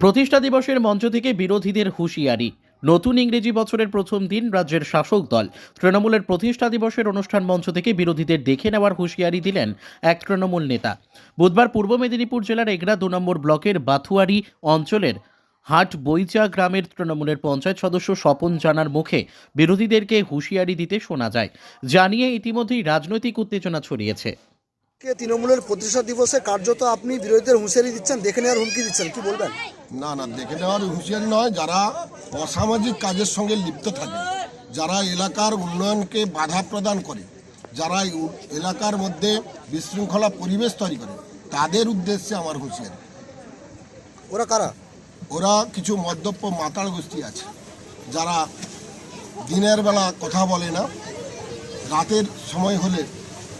প্রতিষ্ঠা দিবসের মঞ্চ থেকে বিরোধীদের হুঁশিয়ারি। নতুন ইংরেজি বছরের প্রথম দিন রাজ্যের শাসক দল। তৃণমূলের প্রতিষ্ঠা দিবসের অনুষ্ঠান মঞ্চ থেকে বিরোধীদের দেখে নেওয়ার হুঁশিয়ারি দিলেন এক তৃণমূল নেতা। বুধবার পূর্ব মেদিনীপুর জেলার এগরা দু নম্বর ব্লকের বাথুয়ারি অঞ্চলের হাট বইচা গ্রামের তৃণমূলের পঞ্চায়েত সদস্য স্বপন জানার মুখে বিরোধীদেরকে হুঁশিয়ারি দিতে শোনা যায়। জানিয়ে ইতিমধ্যেই রাজনৈতিক উত্তেজনা ছড়িয়েছে। তৃণমূলের প্রতিষ্ঠা দিবসে কার্যত আপনি বিরোধীদের হুঁশিয়ারি দিচ্ছেন? দেখে নেওয়ার হুমকি দিচ্ছেন কি বলবেন? না না দেখে নেওয়ার হুঁশিয়ারি নয় যারা অসামাজিক কাজের সঙ্গে লিপ্ত থাকে যারা এলাকার উন্নয়নকে বাধা প্রদান করে যারা এলাকার মধ্যে বিশৃঙ্খলা পরিবেশ তৈরি করে তাদের উদ্দেশ্যে আমার হুঁশিয়ারি। ওরা কারা? ওরা কিছু মদ্যপ মাতাল গোষ্ঠী আছে যারা দিনের বেলা কথা বলে না রাতের সময় হলে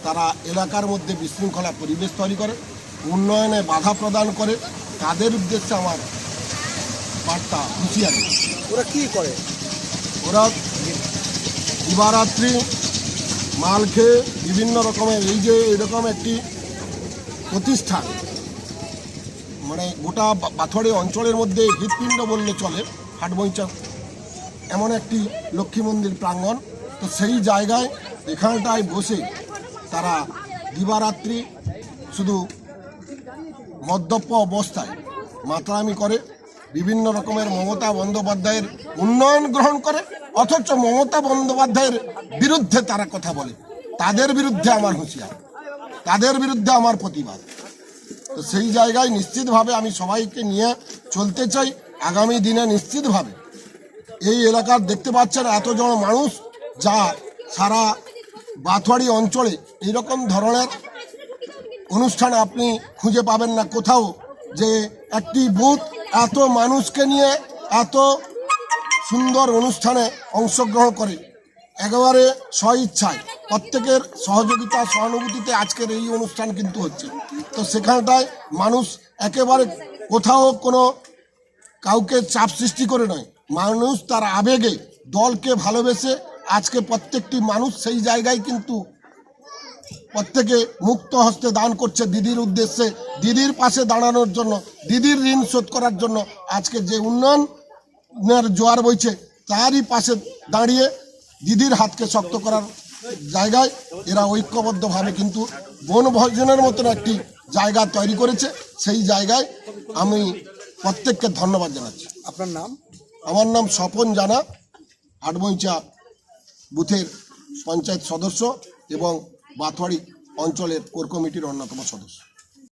তারা এলাকার মধ্যে বিশৃঙ্খলা পরিবেশ তৈরি করে উন্নয়নে বাধা প্রদান করে তাদের উদ্দেশ্যে আমার বার্তা হুঁশিয়ারি ওরা কি করে? ওরা দিবারাত্রি মাল খেয়ে বিভিন্ন রকমের এই যে এরকম একটি প্রতিষ্ঠান মানে গোটা বাথড়ে অঞ্চলের মধ্যে হৃৎপিণ্ড বললে চলে হাটবইচা এমন একটি লক্ষ্মী মন্দির প্রাঙ্গণ। তো সেই জায়গায় এখানটায় বসে তারা দিবারাত্রি শুধু মদ্যপ অবস্থায় মাতলামি করে, বিভিন্ন রকমের মমতা বন্দ্যোপাধ্যায়ের উন্নয়ন গ্রহণ করে, অথচ মমতা বন্দ্যোপাধ্যায়ের বিরুদ্ধে তারা কথা বলে। তাদের বিরুদ্ধে আমার হুঁশিয়ার। তাদের বিরুদ্ধে আমার প্রতিবাদ। তো সেই জায়গায় নিশ্চিতভাবে আমি সবাইকে নিয়ে চলতে চাই। আগামী দিনে নিশ্চিতভাবে এই এলাকার দেখতে পাচ্ছেন এতজন মানুষ যা সারা বাথুয়ারি অঞ্চলে এইরকম ধরনের অনুষ্ঠান আপনি খুঁজে পাবেন না কোথাও যে একটি বুথ এত মানুষকে নিয়ে এত সুন্দর অনুষ্ঠানে অংশগ্রহণ করে। একেবারে স্বইচ্ছায়। প্রত্যেকের সহযোগিতা, সহানুভূতিতে আজকের এই অনুষ্ঠান কিন্তু হচ্ছে। তো সেখানটায় মানুষ একেবারে কোথাও কোনো কাউকে চাপ সৃষ্টি করে নয়। মানুষ তার আবেগে দলকে ভালোবেসে আজকে প্রত্যেকটি মানুষ সেই জায়গায় কিন্তু প্রত্যেকে মুক্ত হস্তে দান করছে দিদির উদ্দেশ্যে দিদির পাশে দাঁড়ানোর জন্য দিদির ঋণ শোধ করার জন্য আজকে যে উন্নয়নের জোয়ার বইছে তারই পাশে দাঁড়িয়ে দিদির হাতকে শক্ত করার জায়গায় এরা ঐক্যবদ্ধভাবে কিন্তু বনভোজনের মতন একটি জায়গা তৈরি করেছে। সেই জায়গায় আমি প্রত্যেককে ধন্যবাদ জানাচ্ছি। আপনার নাম? আমার নাম স্বপন জানা আটমইচা বুথের পঞ্চায়েত সদস্য এবং বাথুয়ারি অঞ্চলের কোর কমিটির অন্যতম সদস্য।